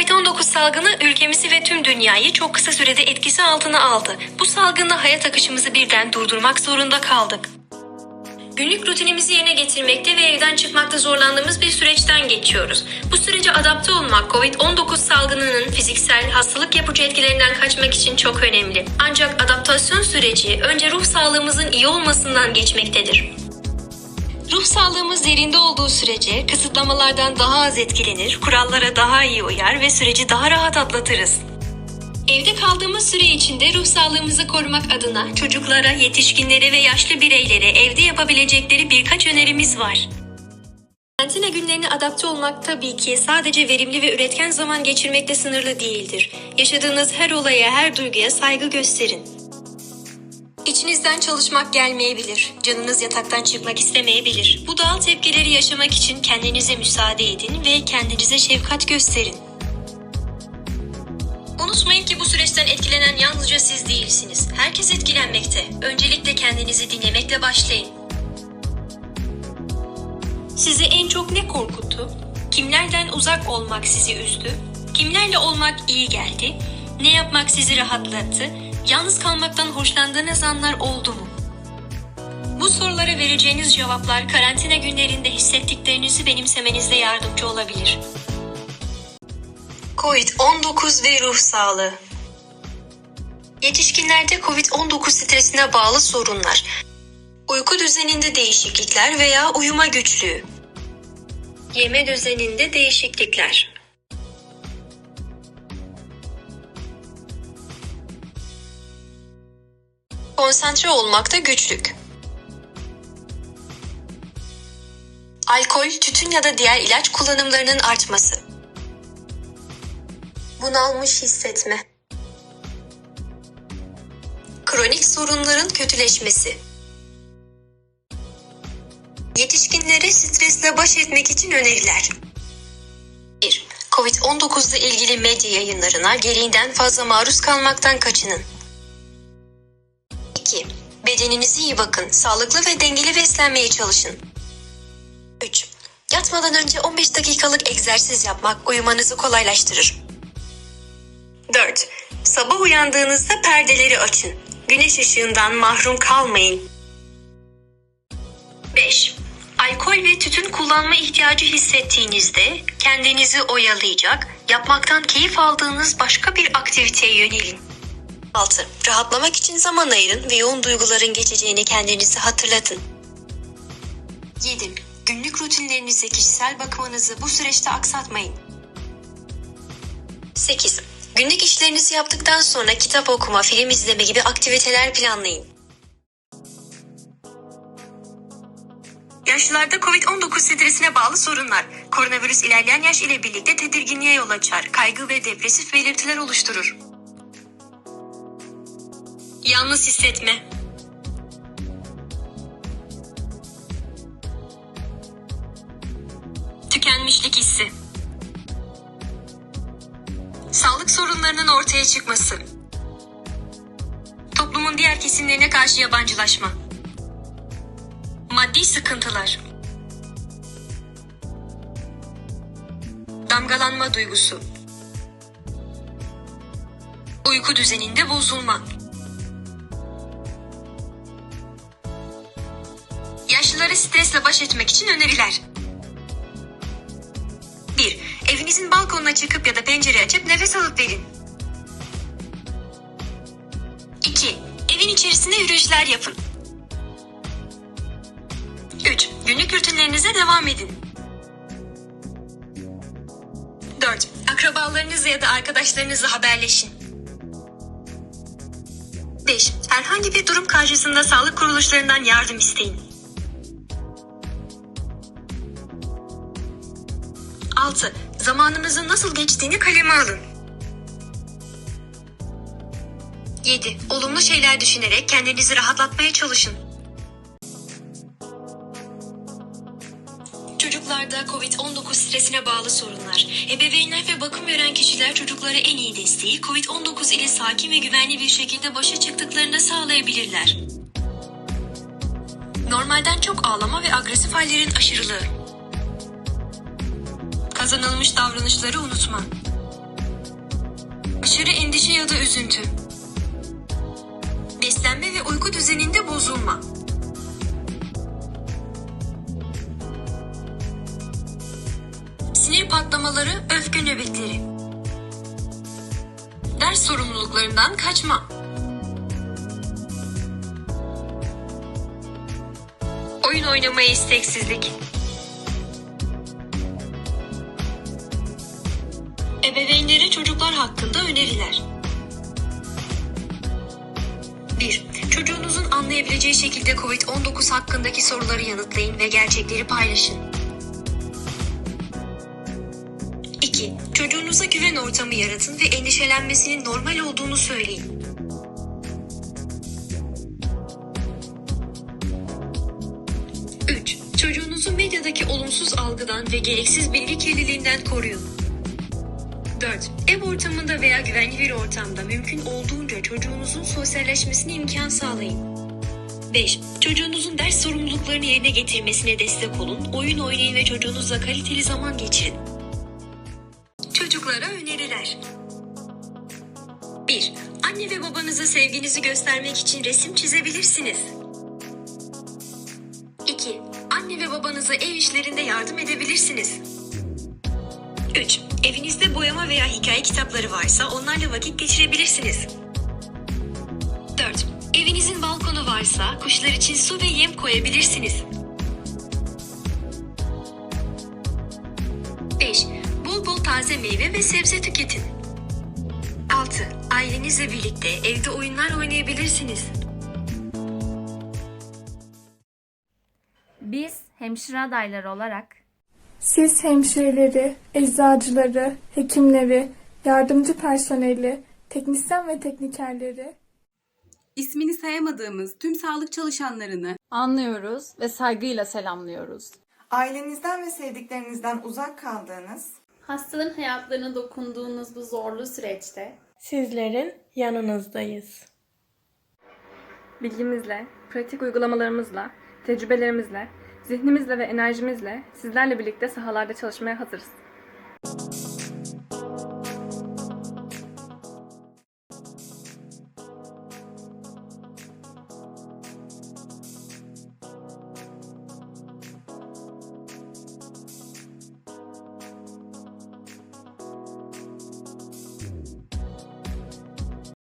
Covid-19 salgını ülkemizi ve tüm dünyayı çok kısa sürede etkisi altına aldı. Bu salgınla hayat akışımızı birden durdurmak zorunda kaldık. Günlük rutinimizi yerine getirmekte ve evden çıkmakta zorlandığımız bir süreçten geçiyoruz. Bu sürece adapte olmak COVID-19 salgınının fiziksel hastalık yapıcı etkilerinden kaçmak için çok önemli. Ancak adaptasyon süreci önce ruh sağlığımızın iyi olmasından geçmektedir. Ruh sağlığımız yerinde olduğu sürece kısıtlamalardan daha az etkilenir, kurallara daha iyi uyar ve süreci daha rahat atlatırız. Evde kaldığımız süre içinde ruh sağlığımızı korumak adına çocuklara, yetişkinlere ve yaşlı bireylere evde yapabilecekleri birkaç önerimiz var. Karantina günlerine adapte olmak tabii ki sadece verimli ve üretken zaman geçirmekle sınırlı değildir. Yaşadığınız her olaya, her duyguya saygı gösterin. İçinizden çalışmak gelmeyebilir. Canınız yataktan çıkmak istemeyebilir. Bu doğal tepkileri yaşamak için kendinize müsaade edin ve kendinize şefkat gösterin. Unutmayın ki bu süreçten etkilenen yalnızca siz değilsiniz. Herkes etkilenmekte. Öncelikle kendinizi dinlemekle başlayın. Sizi en çok ne korkuttu? Kimlerden uzak olmak sizi üzdü? Kimlerle olmak iyi geldi? Ne yapmak sizi rahatlattı? Yalnız kalmaktan hoşlandığınız anlar oldu mu? Bu sorulara vereceğiniz cevaplar karantina günlerinde hissettiklerinizi benimsemenizde yardımcı olabilir. Covid-19 ve ruh sağlığı Yetişkinlerde Covid-19 stresine bağlı sorunlar, uyku düzeninde değişiklikler veya uyuma güçlüğü, yeme düzeninde değişiklikler, konsantre olmakta güçlük, alkol, tütün ya da diğer ilaç kullanımlarının artması, bunalmış hissetme, kronik sorunların kötüleşmesi, yetişkinlere stresle baş etmek için öneriler. 1. Covid-19 ile ilgili medya yayınlarına gereğinden fazla maruz kalmaktan kaçının. 2. Bedeninize iyi bakın, sağlıklı ve dengeli beslenmeye çalışın. 3. Yatmadan önce 15 dakikalık egzersiz yapmak uyumanızı kolaylaştırır. 4. Sabah uyandığınızda perdeleri açın. Güneş ışığından mahrum kalmayın. 5. Alkol ve tütün kullanma ihtiyacı hissettiğinizde kendinizi oyalayacak, yapmaktan keyif aldığınız başka bir aktiviteye yönelin. 6. Rahatlamak için zaman ayırın ve yoğun duyguların geçeceğini kendinize hatırlatın. 7. Günlük rutinlerinizi, kişisel bakımınızı bu süreçte aksatmayın. 8. Günlük işlerinizi yaptıktan sonra kitap okuma, film izleme gibi aktiviteler planlayın. Yaşlılarda COVID-19 stresine bağlı sorunlar. Koronavirüs ilerleyen yaş ile birlikte tedirginliğe yol açar, kaygı ve depresif belirtiler oluşturur. Yalnız hissetme. Tükenmişlik hissi. Sağlık sorunlarının ortaya çıkması. Toplumun diğer kesimlerine karşı yabancılaşma. Maddi sıkıntılar. Damgalanma duygusu. Uyku düzeninde bozulma. Yaşlılara stresle baş etmek için öneriler. 1. Evinizin balkonuna çıkıp ya da pencere açıp nefes alıp verin. 2. Evin içerisinde yürüyüşler yapın. 3. Günlük rutinlerinize devam edin. 4. Akrabalarınızla ya da arkadaşlarınızla haberleşin. 5. Herhangi bir durum karşısında sağlık kuruluşlarından yardım isteyin. 6. Zamanınızın nasıl geçtiğini kaleme alın. 7. Olumlu şeyler düşünerek kendinizi rahatlatmaya çalışın. Çocuklarda COVID-19 stresine bağlı sorunlar. Ebeveynler ve bakım veren kişiler çocuklara en iyi desteği COVID-19 ile sakin ve güvenli bir şekilde başa çıktıklarında sağlayabilirler. Normalden çok ağlama ve agresif hallerin aşırılığı. Kazanılmış davranışları unutma. Aşırı endişe ya da üzüntü. Beslenme ve uyku düzeninde bozulma. Sinir patlamaları, öfke nöbetleri. Ders sorumluluklarından kaçma. Oyun oynamaya isteksizlik. Çocuklar hakkında öneriler. 1. Çocuğunuzun anlayabileceği şekilde COVID-19 hakkındaki soruları yanıtlayın ve gerçekleri paylaşın. 2. Çocuğunuza güven ortamı yaratın ve endişelenmesinin normal olduğunu söyleyin. 3. Çocuğunuzu medyadaki olumsuz algıdan ve gereksiz bilgi kirliliğinden koruyun. 4. Ev ortamında veya güvenli bir ortamda mümkün olduğunca çocuğunuzun sosyalleşmesine imkan sağlayın. 5. Çocuğunuzun ders sorumluluklarını yerine getirmesine destek olun, oyun oynayın ve çocuğunuzla kaliteli zaman geçirin. Çocuklara öneriler. 1. Anne ve babanıza sevginizi göstermek için resim çizebilirsiniz. 2. Anne ve babanıza ev işlerinde yardım edebilirsiniz. 3. Evinizde boyama veya hikaye kitapları varsa onlarla vakit geçirebilirsiniz. 4. Evinizin balkonu varsa kuşlar için su ve yem koyabilirsiniz. 5. Bol bol taze meyve ve sebze tüketin. 6. Ailenizle birlikte evde oyunlar oynayabilirsiniz. Biz hemşire adayları olarak Siz hemşireleri, eczacıları, hekimleri, yardımcı personeli, teknisyen ve teknikerleri İsmini sayamadığımız tüm sağlık çalışanlarını anlıyoruz ve saygıyla selamlıyoruz. Ailenizden ve sevdiklerinizden uzak kaldığınız, Hastaların hayatlarına dokunduğunuz bu zorlu süreçte Sizlerin yanınızdayız. Bilgimizle, pratik uygulamalarımızla, tecrübelerimizle, Zihnimizle ve enerjimizle sizlerle birlikte sahalarda çalışmaya hazırız.